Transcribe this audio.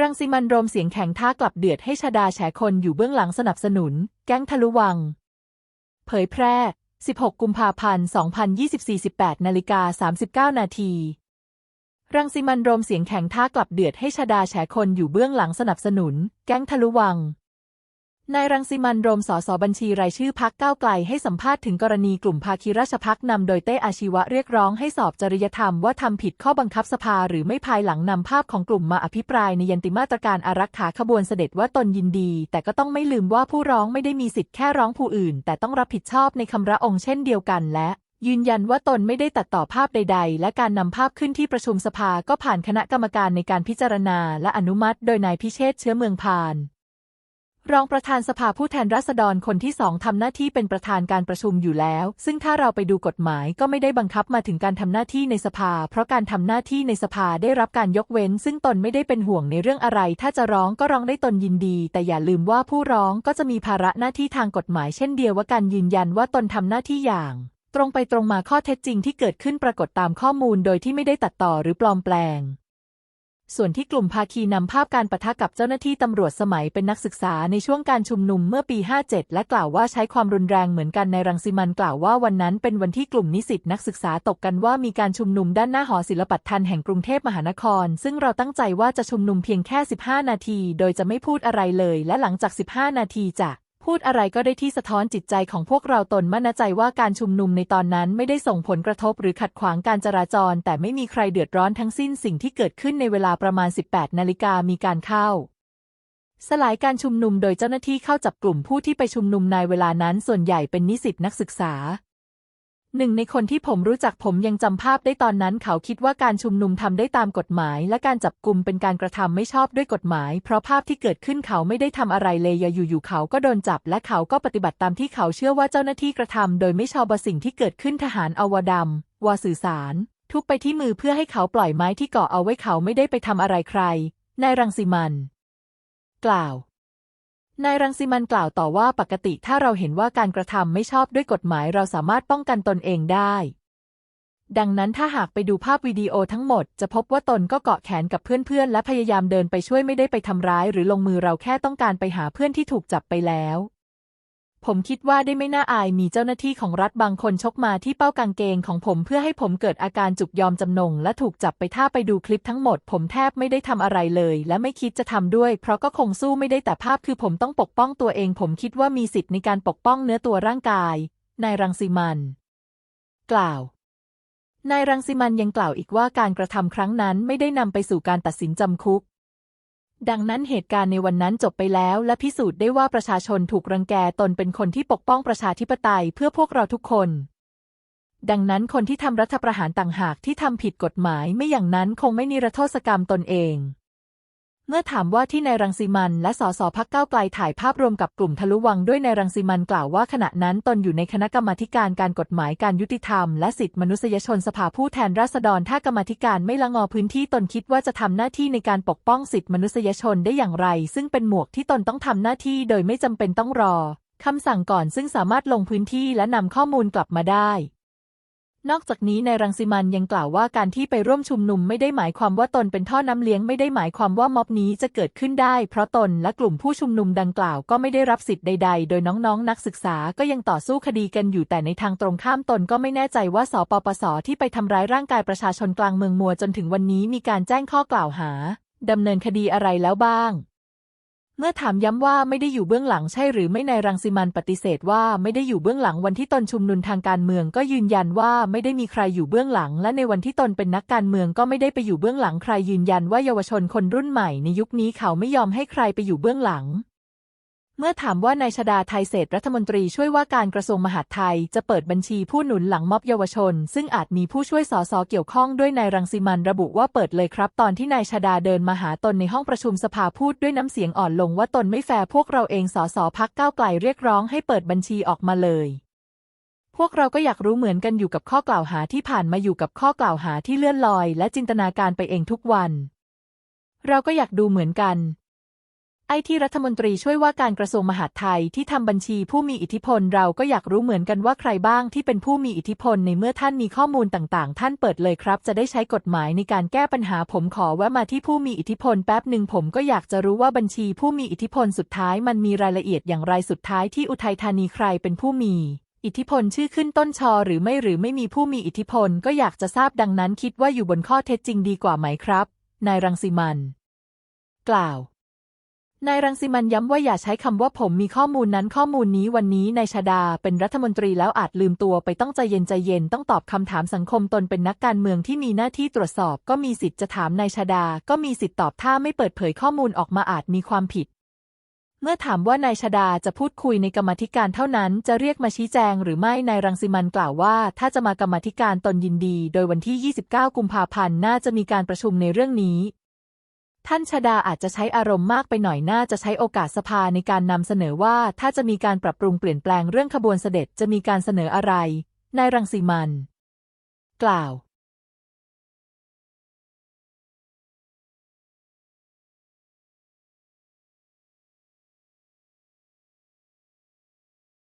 รังสิมันโรมเสียงแข็งท้ากลับเดือดให้ชาดาแฉคนอยู่เบื้องหลังสนับสนุน แก๊งทะลุวัง เผยแพร่ 16 กุมภาพันธ์ 2024 18นาฬิกา39 นาทีรังสิมันโรมเสียงแข็งท้ากลับเดือดให้ชาดาแฉคนอยู่เบื้องหลังสนับสนุน แก๊งทะลุวัง นายรังสิมันโรมสสบัญชีรายชื่อพักก้าวไกลให้สัมภาษณ์ถึงกรณีกลุ่มภาคีราชพักนำโดยเต้อาชีวะเรียกร้องให้สอบจริยธรรมว่าทำผิดข้อบังคับสภาหรือไม่ภายหลังนำภาพของกลุ่มมาอภิปรายในยันติมาตรการอารักขาขบวนเสด็จว่าตนยินดี แต่ก็ต้องไม่ลืมว่าผู้ร้องไม่ได้มีสิทธิ์แค่ร้องผู้อื่น แต่ต้องรับผิดชอบในคำระองค์เช่นเดียวกันและยืนยันว่าตนไม่ได้ตัดต่อภาพใด ๆ และการนำภาพขึ้นที่ประชุมสภาก็ผ่านคณะกรรมการในการพิจารณาและอนุมัติ โดยนายพิเชษเชื้อเมืองพาน รองประธานสภาผู้แทนราษฎรคนที่สองทำหน้าที่เป็นประธานการประชุมอยู่แล้ว ซึ่งถ้าเราไปดูกฎหมายก็ไม่ได้บังคับมาถึงการทำหน้าที่ในสภา เพราะการทำหน้าที่ในสภาได้รับการยกเว้น ซึ่งตนไม่ได้เป็นห่วงในเรื่องอะไร ถ้าจะร้องก็ร้องได้ตนยินดี แต่อย่าลืมว่าผู้ร้องก็จะมีภาระหน้าที่ทางกฎหมายเช่นเดียวว่าการยืนยันว่าตนทำหน้าที่อย่างตรงไปตรงมาข้อเท็จจริงที่เกิดขึ้นปรากฏตามข้อมูลโดยที่ไม่ได้ตัดต่อหรือปลอมแปลง ส่วนที่กลุ่มภาคีนำภาพการปะทะกับเจ้าหน้าที่ตำรวจสมัยเป็นนักศึกษาในช่วงการชุมนุมเมื่อปี 57 และกล่าวว่าใช้ความรุนแรงเหมือนกันในรังสิมันกล่าวว่าวันนั้นเป็นวันที่กลุ่มนิสิตนักศึกษาตกกันว่ามีการชุมนุมด้านหน้าหอศิลปัตทันแห่งกรุงเทพมหานคร ซึ่งเราตั้งใจว่าจะชุมนุมเพียงแค่ 15 นาที โดยจะไม่พูดอะไรเลย และหลังจาก 15 นาทีจะ พูดอะไรก็ได้ที่สะท้อนจิตใจของพวกเราตนมั่นใจว่าการชุมนุมในตอนนั้นไม่ได้ส่งผลกระทบหรือขัดขวางการจราจร แต่ไม่มีใครเดือดร้อนทั้งสิ้นสิ่งที่เกิดขึ้นในเวลาประมาณ 18 นาฬิกามีการเข้า สลายการชุมนุมโดยเจ้าหน้าที่เข้าจับกลุ่มผู้ที่ไปชุมนุมในเวลานั้นส่วนใหญ่เป็นนิสิตนักศึกษา หนึ่งในคนที่ผมรู้จักผมยังจำภาพได้ตอนนั้นเขาคิดว่าการชุมนุมทำได้ตามกฎหมาย และการจับกลุ่มเป็นการกระทำไม่ชอบด้วยกฎหมาย เพราะภาพที่เกิดขึ้นเขาไม่ได้ทำอะไรเลยอยู่ๆเขาก็โดนจับ และเขาก็ปฏิบัติตามที่เขาเชื่อว่าเจ้าหน้าที่กระทำโดยไม่ชอบสิ่งที่เกิดขึ้นทหารอวดำวาสื่อสาร ทุบไปที่มือเพื่อให้เขาปล่อยไม้ที่เกาะเอาไว้เขาไม่ได้ไปทำอะไรใครนายรังสิมัน กล่าว นายรังสิมันกล่าวต่อว่าปกติถ้าเราเห็นว่าการกระทำไม่ชอบด้วยกฎหมายเราสามารถป้องกันตนเองได้ ดังนั้นถ้าหากไปดูภาพวิดีโอทั้งหมด จะพบว่าตนก็เกาะแขนกับเพื่อนๆ และพยายามเดินไปช่วยไม่ได้ไปทำร้าย หรือลงมือเราแค่ต้องการไปหาเพื่อนที่ถูกจับไปแล้ว ผมคิดว่าได้ไม่น่าอายมีเจ้าหน้าที่ของรัฐบางคนชกมาที่เป้ากางเกงของผมเพื่อให้ผมเกิดอาการจุกยอมจำนง และถูกจับไปถ้าไปดูคลิปทั้งหมด ผมแทบไม่ได้ทำอะไรเลย และไม่คิดจะทำด้วย เพราะก็คงสู้ไม่ได้แต่ภาพคือผมต้องปกป้องตัวเอง ผมคิดว่ามีสิทธิ์ในการปกป้องเนื้อตัวร่างกาย นายรังสิมัน กล่าวนายรังสิมันยังกล่าวอีกว่าการกระทำครั้งนั้นไม่ได้นำไปสู่การตัดสินจำคุก ดังนั้นเหตุการณ์ในวันนั้นจบไปแล้ว และพิสูจน์ได้ว่าประชาชนถูกรังแกตนเป็นคนที่ปกป้องประชาธิปไตยเพื่อพวกเราทุกคน ดังนั้นคนที่ทำรัฐประหารต่างหากที่ทำผิดกฎหมายไม่อย่างนั้นคงไม่นิรโทษกรรมตนเอง เมื่อถามว่าที่นายรังสิมันและสสพักเก้าไกลถ่ายภาพรวมกับกลุ่มทะลุวังด้วยนายรังสิมันกล่าวว่าขณะนั้นตนอยู่ในคณะกรรมาการการกฎหมายการยุติธรรมและสิทธิมนุษยชนสภาผู้แทนราษฎรถ้ากรรมาธิการไม่ละงอพื้นที่ตนคิดว่าจะทำหน้าที่ในการปกป้องสิทธิมนุษยชนได้อย่างไร ซึ่งเป็นหมวกที่ตนต้องทำหน้าที่โดยไม่จำเป็นต้องรอคำสั่งก่อนซึ่งสามารถลงพื้นที่และนำข้อมูลกลับมาได้ นอกจากนี้นายรังสิมันยังกล่าวว่าการที่ไปร่วมชุมนุมไม่ได้หมายความว่าตนเป็นท่อน้ำเลี้ยงไม่ได้หมายความว่าม็อบนี้จะเกิดขึ้นได้ เพราะตนและกลุ่มผู้ชุมนุมดังกล่าวก็ไม่ได้รับสิทธิ์ใด ๆ โดยน้องๆนนักศึกษาก็ยังต่อสู้คดีกันอยู่แต่ในทางตรงข้ามตนก็ไม่แน่ใจว่าสปปสที่ไปทำร้ายร่างกายประชาชนกลางเมืองมัวจนถึงวันนี้มีการแจ้งข้อกล่าวหาดำเนินคดีอะไรแล้วบ้าง เมื่อถามย้ำว่าไม่ได้อยู่เบื้องหลังใช่หรือไม่นายรังสิมันปฏิเสธว่าไม่ได้อยู่เบื้องหลังวันที่ตนชุมนุมทางการเมืองก็ยืนยันว่าไม่ได้มีใครอยู่เบื้องหลัง และในวันที่ตนเป็นนักการเมืองก็ไม่ได้ไปอยู่เบื้องหลังใครยืนยันว่าเยาวชนคนรุ่นใหม่ในยุคนี้เขาไม่ยอมให้ใครไปอยู่เบื้องหลัง เมื่อถามว่านายชดาไทยเศรษรัฐมนตรีช่วยว่าการกระทรวงมหาดไทยจะเปิดบัญชีผู้หนุนหลังม็อบเยาวชน ซึ่งอาจมีผู้ช่วยสสเกี่ยวข้องด้วยนายรังสิมันระบุว่าเปิดเลยครับ ตอนที่นายชดาเดินมาหาตนในห้องประชุมสภาพูดด้วยน้ำเสียงอ่อนลงว่าตนไม่แฟร์พวกเราเองสสพักก้าวไกลเรียกร้องให้เปิดบัญชีออกมาเลยพวกเราก็อยากรู้เหมือนกันอยู่กับข้อกล่าวหาที่ผ่านมาอยู่กับข้อกล่าวหาที่เลื่อนลอย และจินตนาการไปเองทุกวัน เราก็อยากดูเหมือนกัน ไอ้ที่รัฐมนตรีช่วยว่าการกระทรวงมหาดไทยที่ทำบัญชีผู้มีอิทธิพลเราก็อยากรู้เหมือนกันว่าใครบ้างที่เป็นผู้มีอิทธิพลในเมื่อท่านมีข้อมูลต่างๆ ท่านเปิดเลยครับ จะได้ใช้กฎหมายในการแก้ปัญหาผมขอแวะมาที่ผู้มีอิทธิพลแป๊บหนึ่งผมก็อยากจะรู้ว่าบัญชีผู้มีอิทธิพลสุดท้ายมันมีรายละเอียดอย่างไรสุดท้ายที่อุทัยธานีใครเป็นผู้มีอิทธิพลชื่อขึ้นต้นชอหรือไม่หรือไม่มีผู้มีอิทธิพลก็อยากจะทราบดังนั้นคิดว่าอยู่บนข้อเท็จจริงดีกว่าไหมครับ นายรังสิมัน กล่าว นายรังสิมันย้ำว่าอย่าใช้คำว่าผมมีข้อมูลนั้นข้อมูลนี้วันนี้นายชาดาเป็นรัฐมนตรีแล้วอาจลืมตัวไปต้องใจเย็นใจเย็นต้องตอบคำถามสังคมตนเป็นนักการเมืองที่มีหน้าที่ตรวจสอบ ก็มีสิทธิ์จะถามนายชาดา ก็มีสิทธิ์ตอบถ้าไม่เปิดเผยข้อมูลออกมาอาจมีความผิด เมื่อถามว่านายชาดาจะพูดคุยในกรรมธิการเท่านั้น จะเรียกมาชี้แจงหรือไม่นายรังสิมันกล่าวว่า ถ้าจะมากรรมธิการตนยินดี โดยวันที่ 29 กุมภาพันธ์น่าจะมีการประชุมในเรื่องนี้ ท่านชาดาอาจจะใช้อารมณ์มากไปหน่อยน่าจะใช้โอกาสสภาในการนำเสนอว่า ถ้าจะมีการปรับปรุงเปลี่ยนแปลงเรื่องขบวนเสด็จจะมีการเสนออะไร นายรังสีมัน กล่าว